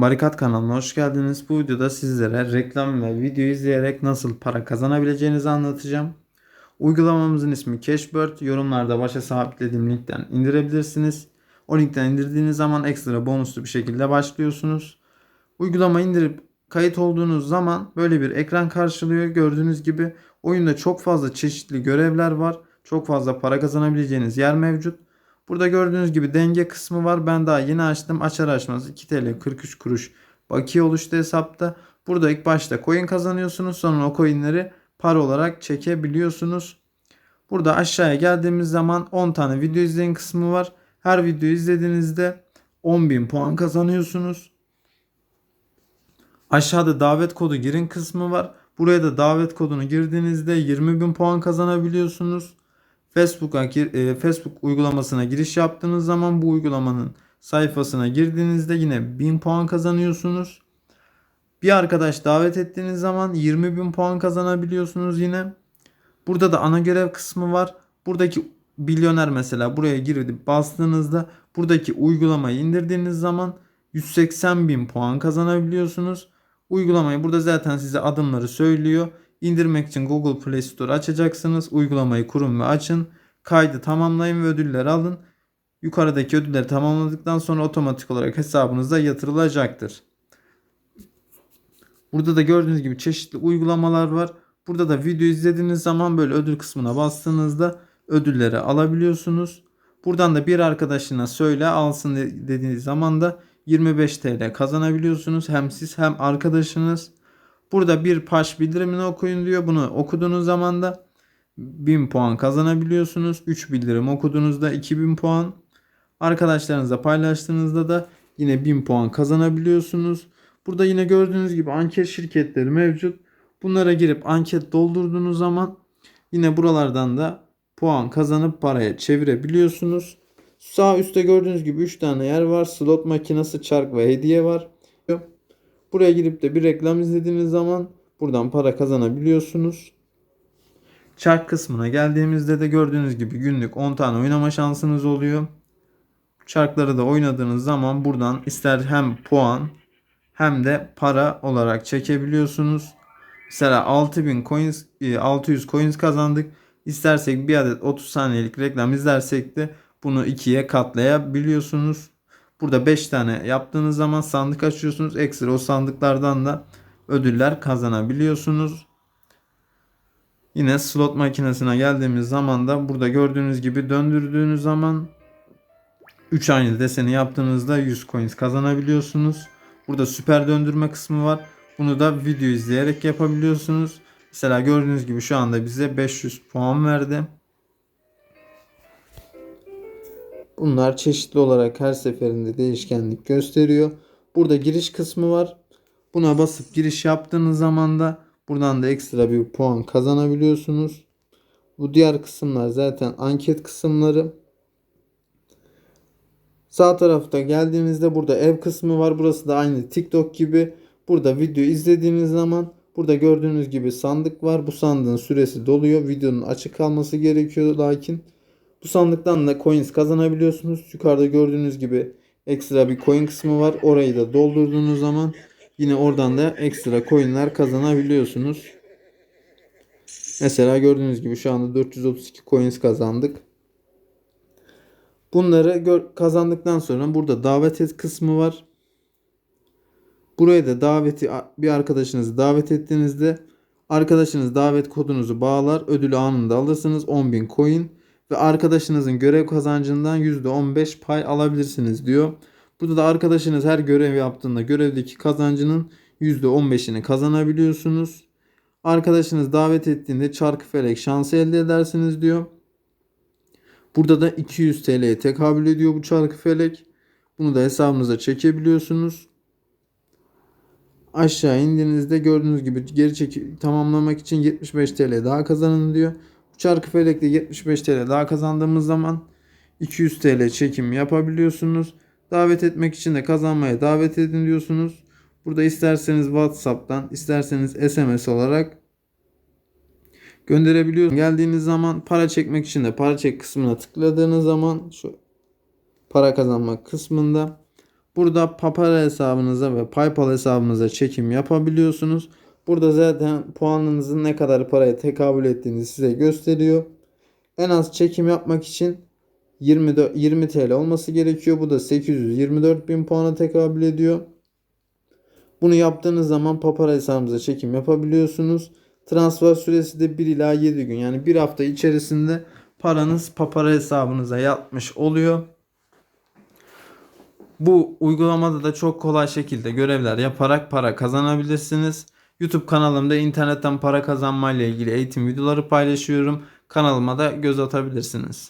Barikat kanalına hoş geldiniz. Bu videoda sizlere reklam ve video izleyerek nasıl para kazanabileceğinizi anlatacağım. Uygulamamızın ismi Cashbird. Yorumlarda başa sabitlediğim linkten indirebilirsiniz. O linkten indirdiğiniz zaman ekstra bonuslu bir şekilde başlıyorsunuz. Uygulama indirip kayıt olduğunuz zaman böyle bir ekran karşılıyor. Gördüğünüz gibi oyunda çok fazla çeşitli görevler var. Çok fazla para kazanabileceğiniz yer mevcut. Burada gördüğünüz gibi denge kısmı var. Ben daha yeni açtım. Açar açmaz 2 TL 43 kuruş bakiye oluştu hesapta. Burada ilk başta coin kazanıyorsunuz. Sonra o coinleri para olarak çekebiliyorsunuz. Burada aşağıya geldiğimiz zaman 10 tane video izleyin kısmı var. Her video izlediğinizde 10.000 puan kazanıyorsunuz. Aşağıda davet kodu girin kısmı var. Buraya da davet kodunu girdiğinizde 20.000 puan kazanabiliyorsunuz. Facebook'a e, Facebook uygulamasına giriş yaptığınız zaman bu uygulamanın sayfasına girdiğinizde yine 1000 puan kazanıyorsunuz. Bir arkadaş davet ettiğiniz zaman 20.000 puan kazanabiliyorsunuz yine. Burada da ana görev kısmı var. Buradaki milyoner mesela buraya girip bastığınızda buradaki uygulamayı indirdiğiniz zaman 180 bin puan kazanabiliyorsunuz. Uygulamayı burada zaten size adımları söylüyor. İndirmek için Google Play Store açacaksınız. Uygulamayı kurun ve açın. Kaydı tamamlayın ve ödüller alın. Yukarıdaki ödülleri tamamladıktan sonra otomatik olarak hesabınıza yatırılacaktır. Burada da gördüğünüz gibi çeşitli uygulamalar var. Burada da video izlediğiniz zaman böyle ödül kısmına bastığınızda ödülleri alabiliyorsunuz. Buradan da bir arkadaşına söyle alsın de- dediğiniz zaman da 25 TL kazanabiliyorsunuz. Hem siz hem arkadaşınız. Burada bir paş bildirimini okuyun diyor. Bunu okuduğunuz zaman da 1000 puan kazanabiliyorsunuz. 3 bildirim okuduğunuzda 2000 puan. Arkadaşlarınızla paylaştığınızda da yine 1000 puan kazanabiliyorsunuz. Burada yine gördüğünüz gibi anket şirketleri mevcut. Bunlara girip anket doldurduğunuz zaman yine buralardan da puan kazanıp paraya çevirebiliyorsunuz. Sağ üstte gördüğünüz gibi 3 tane yer var. Slot makinesi, çark ve hediye var. Buraya girip de bir reklam izlediğiniz zaman buradan para kazanabiliyorsunuz. Çark kısmına geldiğimizde de gördüğünüz gibi günlük 10 tane oynama şansınız oluyor. Çarkları da oynadığınız zaman buradan ister hem puan hem de para olarak çekebiliyorsunuz. Mesela 6000 coins e, 600 coins kazandık. İstersek bir adet 30 saniyelik reklam izlersek de bunu ikiye katlayabiliyorsunuz. Burada 5 tane yaptığınız zaman sandık açıyorsunuz. Ekstra o sandıklardan da ödüller kazanabiliyorsunuz. Yine slot makinesine geldiğimiz zaman da burada gördüğünüz gibi döndürdüğünüz zaman 3 aynı deseni yaptığınızda 100 coins kazanabiliyorsunuz. Burada süper döndürme kısmı var. Bunu da video izleyerek yapabiliyorsunuz. Mesela gördüğünüz gibi şu anda bize 500 puan verdi. Bunlar çeşitli olarak her seferinde değişkenlik gösteriyor. Burada giriş kısmı var. Buna basıp giriş yaptığınız zaman da buradan da ekstra bir puan kazanabiliyorsunuz. Bu diğer kısımlar zaten anket kısımları. Sağ tarafta geldiğinizde burada ev kısmı var. Burası da aynı TikTok gibi. Burada video izlediğiniz zaman burada gördüğünüz gibi sandık var. Bu sandığın süresi doluyor. Videonun açık kalması gerekiyor lakin. Bu sandıktan da coins kazanabiliyorsunuz. Yukarıda gördüğünüz gibi ekstra bir coin kısmı var. Orayı da doldurduğunuz zaman yine oradan da ekstra coinler kazanabiliyorsunuz. Mesela gördüğünüz gibi şu anda 432 coins kazandık. Bunları kazandıktan sonra burada davet et kısmı var. Buraya da daveti bir arkadaşınızı davet ettiğinizde arkadaşınız davet kodunuzu bağlar. Ödülü anında alırsınız 10.000 coin ve arkadaşınızın görev kazancından %15 pay alabilirsiniz diyor. Burada da arkadaşınız her görev yaptığında görevdeki kazancının %15'ini kazanabiliyorsunuz. Arkadaşınız davet ettiğinde çarkı felek şansı elde edersiniz diyor. Burada da 200 TL'ye tekabül ediyor bu çarkı felek. Bunu da hesabınıza çekebiliyorsunuz. Aşağı indiğinizde gördüğünüz gibi geri çeki tamamlamak için 75 TL daha kazanın diyor. Çarkı felekte 75 TL daha kazandığımız zaman 200 TL çekim yapabiliyorsunuz. Davet etmek için de kazanmaya davet edin diyorsunuz. Burada isterseniz WhatsApp'tan, isterseniz SMS olarak gönderebiliyorsunuz. Geldiğiniz zaman para çekmek için de para çek kısmına tıkladığınız zaman şu para kazanmak kısmında Burada Papara hesabınıza ve PayPal hesabınıza çekim yapabiliyorsunuz. Burada zaten puanınızın ne kadar paraya tekabül ettiğini size gösteriyor. En az çekim yapmak için 20, 20 TL olması gerekiyor. Bu da 824 bin puana tekabül ediyor. Bunu yaptığınız zaman Papara hesabınıza çekim yapabiliyorsunuz. Transfer süresi de 1 ila 7 gün. Yani bir hafta içerisinde paranız Papara hesabınıza yatmış oluyor. Bu uygulamada da çok kolay şekilde görevler yaparak para kazanabilirsiniz. YouTube kanalımda internetten para kazanmayla ilgili eğitim videoları paylaşıyorum. Kanalıma da göz atabilirsiniz.